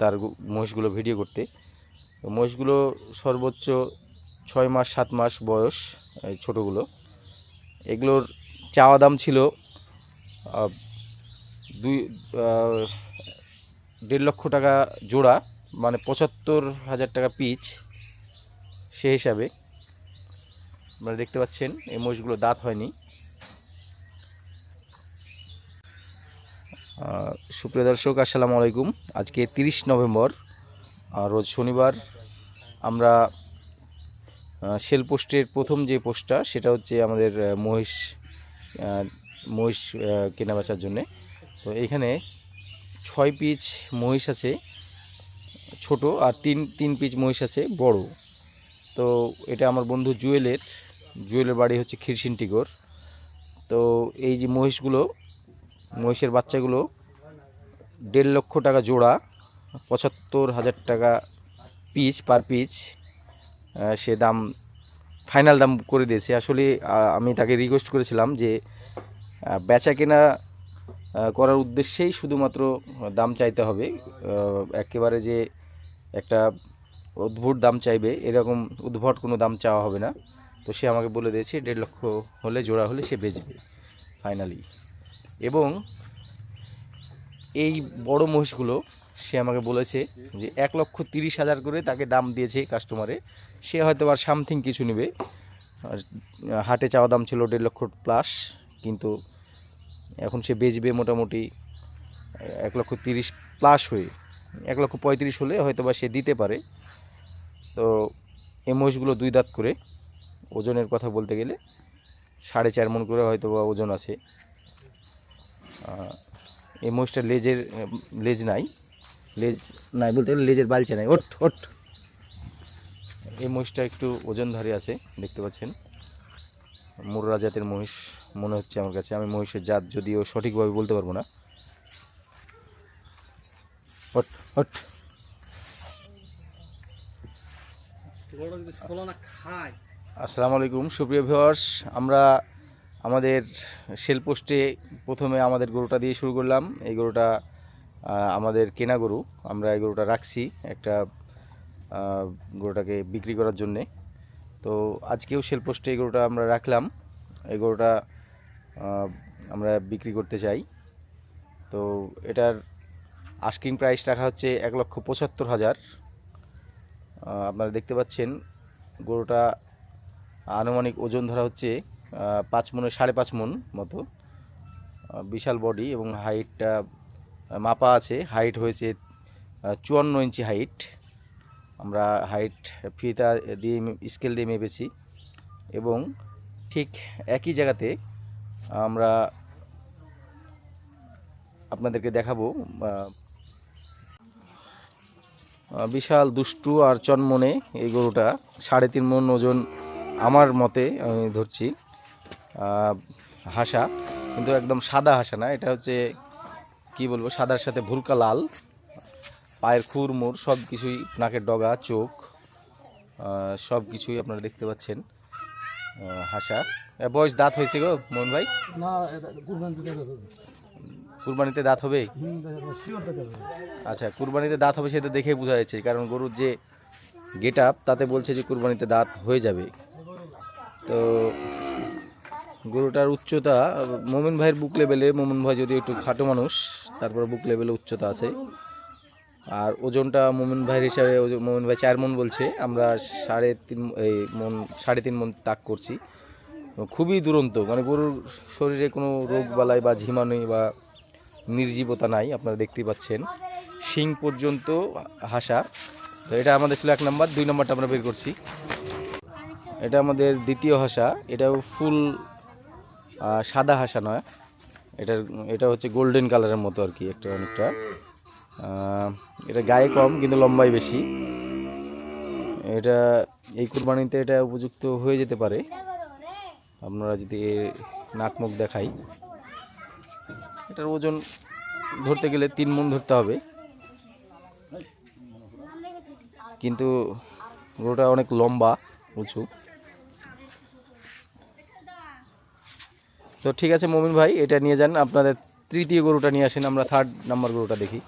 তার মহিষগুলো ভিডিও করতে। মহিষগুলো সর্বোচ্চ ছয় মাস, সাত মাস বয়স, এই ছোটোগুলো। এগুলোর চাওয়া দাম ছিল দুই দেড় লক্ষ টাকা জোড়া মানে পঁচাত্তর হাজার টাকা পিচ সে হিসাবে। আপনারা দেখতে পাচ্ছেন, এই মহিষগুলো দাঁত হয়নি। সুপ্রিয় দর্শক, আসসালামু আলাইকুম। আজকে তিরিশ নভেম্বর রোজ শনিবার আমরা সেল পোস্টের প্রথম যে পোস্টটা, সেটা হচ্ছে আমাদের মহিষ মহিষ কেনা বেচার জন্যে। তো এইখানে ছয় পিচ মহিষ আছে, ছোট, আর তিন তিন পিচ মহিষ আছে, বড়। তো এটা আমার বন্ধু জুয়েলের জুয়েলের বাড়ি হচ্ছে খিরসিনটিগর তো এই যে মহিষগুলো মহিষের বাচ্চাগুলো দেড় লক্ষ টাকা জোড়া, পঁচাত্তর হাজার টাকা পিস পার পিস সে দাম ফাইনাল দাম করে দিয়েছে। আসলে আমি তাকে রিকোয়েস্ট করেছিলাম যে বেচা কেনা করার উদ্দেশ্যেই শুধুমাত্র দাম চাইতে হবে। একেবারে যে একটা অদ্ভুত দাম চাইবে, এরকম উদ্ভট কোনো দাম চাওয়া হবে না। তো সে আমাকে বলে দিয়েছে, দেড় লক্ষ হলে, জোড়া হলে সে বেচবে ফাইনালি এবং এই বড় মহিষগুলো, সে আমাকে বলেছে যে এক লক্ষ তিরিশ হাজার করে তাকে দাম দিয়েছে কাস্টমারে সে হয়তো আর সামথিং কিছু নেবে। হাটে চাওয়া দাম ছিল দেড় লক্ষ প্লাস কিন্তু এখন সে বেচবে মোটামুটি এক লক্ষ তিরিশ প্লাস হয়ে। এক লক্ষ পঁয়ত্রিশ হলে হয়তো বা সে দিতে পারে। তো এই মহিষগুলো দুই দাঁত করে, ওজনের কথা বলতে গেলে, সাড়ে চার মন করে হয়তো বা ওজন আছে। এই মহিষটার লেজের লেজ নাই। লেজ নাই বলতে গেলে লেজের বালচে নাই। ওট ওঠ। এই মহিষটা একটু ওজনধারী আছে দেখতে পাচ্ছেন। মুর্রা জাতের মহিষ মনে হচ্ছে আমার কাছে। আমি মহিষের জাত যদিও সঠিকভাবে বলতে পারব না। না খায়। আসসালামু আলাইকুম সুপ্রিয় ভিউয়ার্স আমরা আমাদের সেল পোস্টে প্রথমে আমাদের গরুটা দিয়ে শুরু করলাম। এই গরুটা আমাদের কেনা গরু। আমরা এই গরুটা রাখছি একটা গরুটাকে বিক্রি করার জন্যে। তো আজকেও সেল পোস্টে এই গরুটা আমরা রাখলাম। এই গরুটা আমরা বিক্রি করতে চাই। তো এটার আস্কিং প্রাইস রাখা হচ্ছে এক লক্ষ পঁচাত্তর হাজার। আপনারা দেখতে পাচ্ছেন গরুটা আনুমানিক ওজন ধরা হচ্ছে পাঁচ মনের সাড়ে পাঁচ মন মতো। বিশাল বডি এবং হাইটটা মাপা আছে। হাইট হয়েছে চুয়ান্ন ইঞ্চি হাইট। আমরা হাইট ফিটা দিয়ে স্কেল দিয়ে মেপেছি এবং ঠিক একই জায়গাতে আমরা আপনাদেরকে দেখাবো বিশাল, দুষ্টু আর চনমনে এই গরুটা। সাড়ে তিন মন ওজন আমার মতে আমি ধরছি। হাসা কিন্তু একদম সাদা হাসা না এটা হচ্ছে কি বলব সাদার সাথে ভুলকা লাল পায়ের খুর মুর সব কিছুই নাকের ডগা চোখ সব কিছুই আপনারা দেখতে পাচ্ছেন হাসা। বয়স দাঁত হয়েছে গো মোহন ভাই? কুরবানিতে দাঁত হবে। আচ্ছা কুরবানিতে দাঁত হবে সেটা দেখেই বোঝা যাচ্ছে কারণ গরুর যে গেট আপ তাতে বলছে যে কুরবানিতে দাঁত হয়ে যাবে। তো গরুটার উচ্চতা, মোমিন ভাইয়ের বুক লেভেলে মোমিন ভাই যদি একটু খাটো মানুষ, তারপর বুক লেভেলে উচ্চতা আছে। আর ওজনটা মোমিন ভাইয়ের হিসাবে মোমিন ভাই চার মন বলছে, আমরা সাড়ে তিন, এই মন, সাড়ে তিন মন তাক করছি। খুবই দুরন্ত মানে গরুর শরীরে কোনো রোগ বালাই বা ঝিমানি বা নির্জীবতা নাই, আপনারা দেখতেই পাচ্ছেন। শিং পর্যন্ত হাসা। তো এটা আমাদের ছিল এক নাম্বার, দুই নাম্বারটা আমরা বের করছি। এটা আমাদের দ্বিতীয় হাসা, এটাও ফুল সাদা হাসা নয়। এটার, এটা হচ্ছে গোল্ডেন কালারের মতো আর কি একটা অনেকটা। এটা গায়ে কম, কিন্তু লম্বাই বেশি। এটা এই কুরবানিতে এটা উপযুক্ত হয়ে যেতে পারে। আপনারা যদি নাক মুখ দেখাই। এটার ওজন ধরতে গেলে তিন মন ধরতে হবে। কিন্তু গরুটা অনেক লম্বা, উঁচু। তো ঠিক আছে মমিন ভাই এটা নিয়ে যান। আপনাদের তৃতীয় গরুটা নিয়ে আসেন আমরা থার্ড নাম্বার গরুটা দেখি।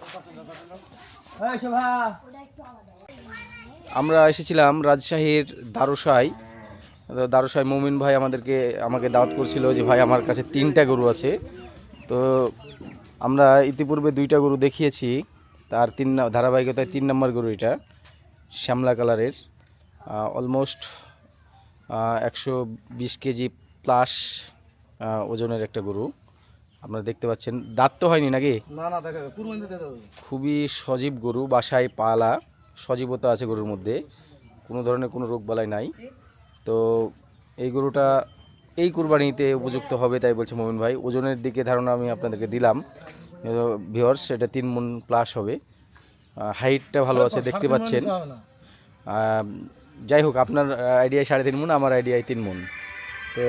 আমরা এসেছিলাম রাজশাহীর দারুসাই তো দারুসাই মমিন ভাই আমাদেরকে আমাকে দাওয়াত করছিল যে ভাই আমার কাছে তিনটা গরু আছে। তো আমরা ইতিপূর্বে দুইটা গরু দেখিয়েছি। তার তিন ধারাবাহিকতায় তিন নম্বর গরু এটা শ্যামলা কালারের। অলমোস্ট একশো বিশ কেজি প্লাস ওজনের একটা গরু। আপনারা দেখতে পাচ্ছেন দাঁত তো হয়নি নাকি? না না দেখা খুবই সজীব গরু বাসায় পালা সজীবতা আছে গরুর মধ্যে। কোনো ধরনের কোনো রোগ বালাই নাই। তো এই গরুটা এই কুরবানিতে উপযুক্ত হবে তাই বলছে মোমিন ভাই। ওজনের দিকে ধারণা আমি আপনাদেরকে দিলাম। ভিওর্স এটা তিন মন প্লাস হবে। হাইটটা ভালো আছে দেখতে পাচ্ছেন। যাই হোক আপনার আইডিয়ায় সাড়ে তিন মন আমার আইডিয়ায় তিন মন। তো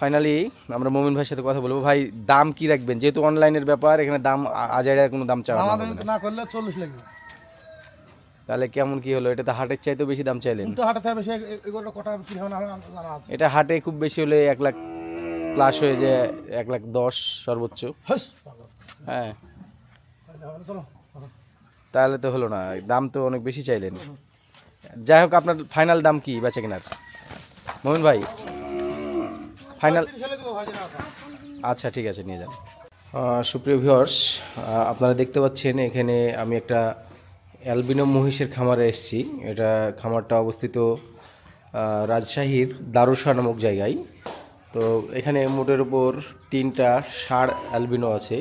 ফাইনালি আমরা মোমিন ভাইয়ের সাথে কথা বলব। ভাই দাম কি রাখবেন? যেহেতু অনলাইনের ব্যাপার এখানে দাম আজাইরা কোনো দাম চাওয়া না। করলে চল্লিশ লাগবে তাহলে কেমন কি হলো? এটা তো হাটের চাইতেও বেশি দাম চাইলেন। এটা হাটে খুব বেশি হলে এক লাখ প্লাস হয়ে যায় এক লাখ দশ সর্বোচ্চ। হ্যাঁ। তাহলে তো হলো না দাম তো অনেক বেশি চাইলেন। যাই হোক আপনার ফাইনাল দাম কি বেচে কেনার? মোমিন ভাই ফাইনাল আছে আচ্ছা। ঠিক আছে নিয়ে যান। সুপ্রিয় ভিউয়ার্স আপনারা দেখতে পাচ্ছেন এখানে আমি একটা অ্যালবিনো মহিষের খামারে এসেছি। এটা খামারটা অবস্থিত রাজশাহীর দারুসা নামক জায়গায়। তো এখানে মোটের উপর তিনটা ষাঁড় অ্যালবিনো আছে।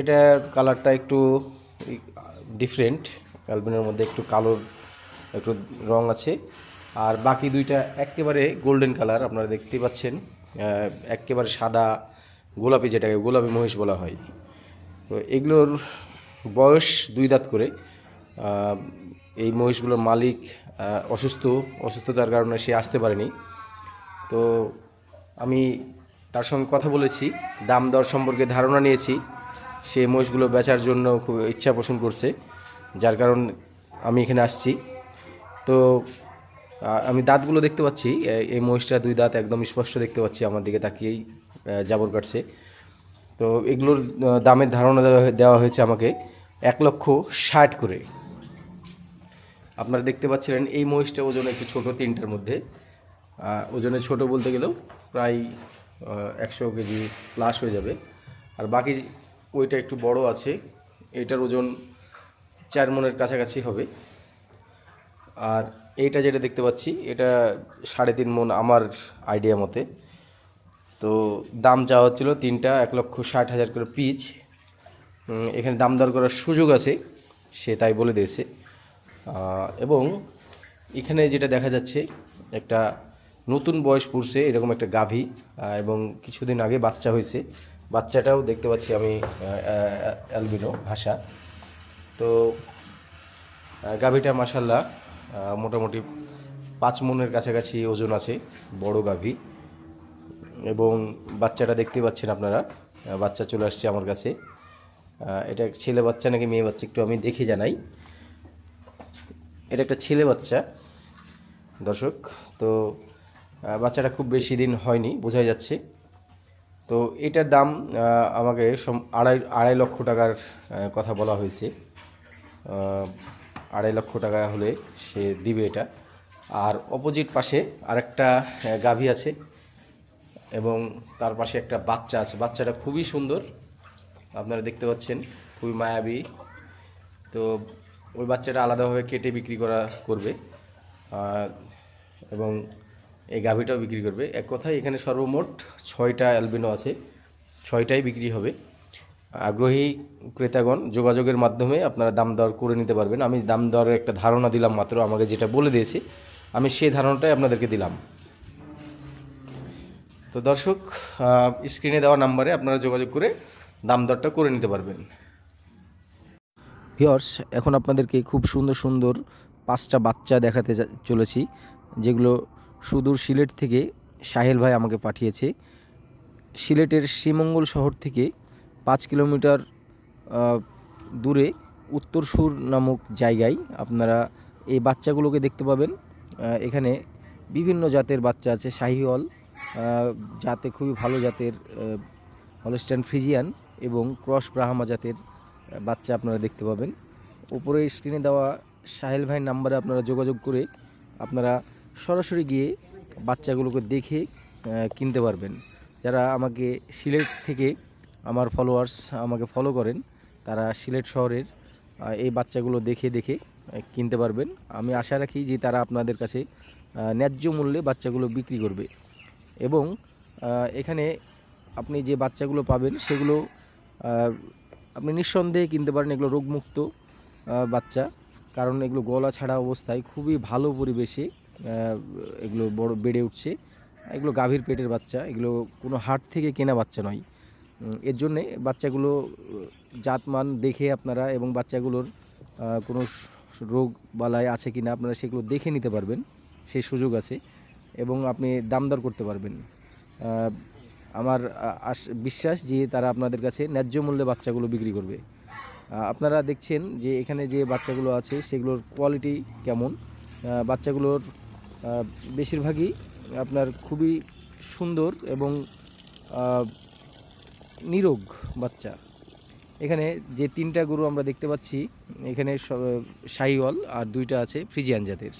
এটার কালারটা একটু ডিফারেন্ট অ্যালবিনোর মধ্যে একটু কালোর একটু রং আছে। আর বাকি দুইটা একেবারে গোল্ডেন কালার আপনারা দেখতে পাচ্ছেন একেবারে সাদা গোলাপি যেটাকে গোলাপি মহিষ বলা হয়। তো এগুলোর বয়স দুই দাঁত করে এই মহিষগুলোর মালিক অসুস্থ, অসুস্থতার কারণে সে আসতে পারেনি। তো আমি তার সঙ্গে কথা বলেছি, দাম দর সম্পর্কে ধারণা নিয়েছি, সে মহিষগুলো বেচার জন্য খুব ইচ্ছা পোষণ করছে, যার কারণ আমি এখানে আসছি। তো আমি দাঁতগুলো দেখতে পাচ্ছি। এই মহিষটা দুই দাঁত একদম স্পষ্ট দেখতে পাচ্ছি, আমার দিকে তাকিয়েই জাবর কাটছে। তো এগুলোর দামের ধারণা দেওয়া হয়েছে আমাকে এক লক্ষ ষাট করে। আপনারা দেখতে পাচ্ছিলেন এই মহিষটা ওজন একটু ছোট, তিনটার মধ্যে। ওজনে ছোট বলতে গেলেও প্রায় একশো কেজি প্লাস হয়ে যাবে। আর বাকি ওইটা একটু বড় আছে, এটার ওজন চার মনের কাছাকাছি হবে। আর এইটা যেটা দেখতে পাচ্ছি, এটা সাড়ে তিন মন আমার আইডিয়া মতে। তো দাম চাওয়া হচ্ছিল তিনটা, এক লক্ষ ষাট হাজার করে পিচ। এখানে দাম দর করার সুযোগ আছে, সে তাই বলে দিয়েছে। এবং এখানে যেটা দেখা যাচ্ছে, একটা নতুন বয়স পড়ছে, এরকম একটা গাভী এবং কিছুদিন আগে বাচ্চা হয়েছে। বাচ্চাটাও দেখতে পাচ্ছি আমি অ্যালবিনো ভাষা। তো গাভীটা মাসাল্লাহ মোটামুটি পাঁচ মনের কাছাকাছি ওজন আছে, বড় গাভী। এবং বাচ্চাটা দেখতে পাচ্ছেন আপনারা বাচ্চা চলে আসছে আমার কাছে। এটা ছেলে বাচ্চা নাকি মেয়ে বাচ্চা একটু আমি দেখে জানাই। এটা একটা ছেলে বাচ্চা, দর্শক। তো বাচ্চাটা খুব বেশি দিন হয়নি, বোঝাই যাচ্ছে। তো এটার দাম আমাকে আড়াই আড়াই লক্ষ টাকার কথা বলা হয়েছে। আড়াই লক্ষ টাকা হলে সে দিবে এটা। আর অপোজিট পাশে আরেকটা গাভী আছে এবং তার পাশে একটা বাচ্চা আছে। বাচ্চাটা খুবই সুন্দর, আপনারা দেখতে পাচ্ছেন, খুবই মায়াবী। তো ওই বাচ্চাটা আলাদাভাবে কেটে বিক্রি করা করবে এবং এই গাভীটাও বিক্রি করবে। এক কথায় এখানে সর্বমোট ছয়টা অ্যালবিনো আছে, ছয়টাই বিক্রি হবে। আগ্রহী ক্রেতাগণ যোগাযোগের মাধ্যমে আপনারা দাম দর করে নিতে পারবেন। আমি দাম দরের একটা ধারণা দিলাম মাত্র, আমাকে যেটা বলে দিয়েছে, আমি সেই ধারণাটাই আপনাদেরকে দিলাম। তো দর্শক স্ক্রিনে দেওয়া নাম্বারে আপনারা যোগাযোগ করে দাম দরটা করে নিতে পারবেন। ভিওর্স এখন আপনাদেরকে খুব সুন্দর সুন্দর পাঁচটা বাচ্চা দেখাতে চলেছি, যেগুলো সুদূর সিলেট থেকে সাহেল ভাই আমাকে পাঠিয়েছে। সিলেটের শ্রীমঙ্গল শহর থেকে পাঁচ কিলোমিটার দূরে উত্তরসুর নামক জায়গায় আপনারা এই বাচ্চাগুলোকে দেখতে পাবেন। এখানে বিভিন্ন জাতের বাচ্চা আছে, শাহিওয়াল জাতে খুবই ভালো জাতের হলস্টাইন ফ্রিজিয়ান এবং ক্রস ব্রাহামা জাতের বাচ্চা আপনারা দেখতে পাবেন। উপরে স্ক্রিনে দেওয়া সাহেল ভাইয়ের নাম্বারে আপনারা যোগাযোগ করে আপনারা সরাসরি গিয়ে বাচ্চাগুলোকে দেখে কিনতে পারবেন। যারা আমাকে সিলেট থেকে আমার ফলোয়ার্স আমাকে ফলো করেন, তারা সিলেট শহরের এই বাচ্চাগুলো দেখে দেখে কিনতে পারবেন। আমি আশা রাখি যে তারা আপনাদের কাছে ন্যায্য মূল্যে বাচ্চাগুলো বিক্রি করবে। এবং এখানে আপনি যে বাচ্চাগুলো পাবেন, সেগুলো আপনি নিঃসন্দেহে কিনতে পারেন। এগুলো রোগমুক্ত বাচ্চা। কারণ এগুলো গলা ছাড়া অবস্থায় খুবই ভালো পরিবেশে এগুলো বড় বেড়ে উঠছে। এগুলো গাভীর পেটের বাচ্চা। এগুলো কোনো হাট থেকে কেনা বাচ্চা নয়। এর জন্যে বাচ্চাগুলো জাতমান দেখে আপনারা এবং বাচ্চাগুলোর কোনো স- রোগ বালাই আছে কি না আপনারা সেগুলো দেখে নিতে পারবেন সেই সুযোগ আছে এবং আপনি দাম দর করতে পারবেন। আমার বিশ্বাস যে তারা আপনাদের কাছে ন্যায্য মূল্যে বাচ্চাগুলো বিক্রি করবে। আপনারা দেখছেন যে এখানে যে বাচ্চাগুলো আছে সেগুলোর কোয়ালিটি কেমন। বাচ্চাগুলোর বেশিরভাগই আপনার খুবই সুন্দর এবং নিরোগ বাচ্চা। এখানে যে তিনটা গরু আমরা দেখতে পাচ্ছি, এখানে শাহিওয়াল আর দুইটা আছে ফ্রিজিয়ান জাতের।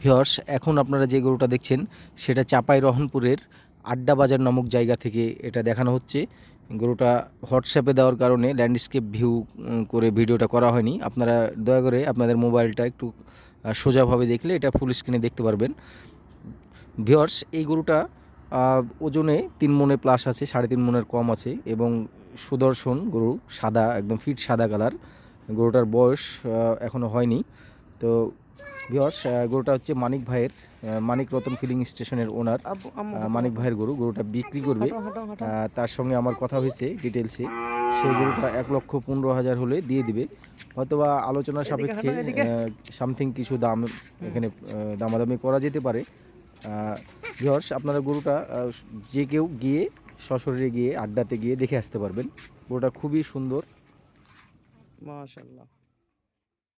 ভিওর্স এখন আপনারা যে গরুটা দেখছেন, সেটা চাপাই রহনপুরের আড্ডা বাজার নামক জায়গা থেকে এটা দেখানো হচ্ছে। গরুটা হোয়াটসঅ্যাপে দেওয়ার কারণে ল্যান্ডস্কেপ ভিউ করে ভিডিওটা করা হয়নি। আপনারা দয়া করে আপনাদের মোবাইলটা একটু সোজাভাবে দেখলে এটা ফুল স্ক্রিনে দেখতে পারবেন। ভিওর্স এই গরুটা ওজনে তিন মনে প্লাস আছে সাড়ে তিন মনের কম আছে এবং সুদর্শন গরু সাদা একদম ফিট সাদা কালার গরুটার বয়স এখনও হয়নি। তো ভিওর্স গরুটা হচ্ছে মানিক ভাইয়ের মানিক রতন ফিলিং স্টেশনের ওনার মানিক ভাইয়ের গরু গরুটা বিক্রি করবে। তার সঙ্গে আমার কথা হয়েছে ডিটেলসে সেই গরুটা এক লক্ষ পনেরো হাজার হলে দিয়ে দিবে। হয়তোবা আলোচনা সাপেক্ষে সামথিং কিছু দাম এখানে দামাদামি করা যেতে পারে। ভিওর্স আপনারা গরুটা যে কেউ গিয়ে সশরীরে গিয়ে আড্ডাতে গিয়ে দেখে আসতে পারবেন। গরুটা খুবই সুন্দর। মাশাআল্লাহ।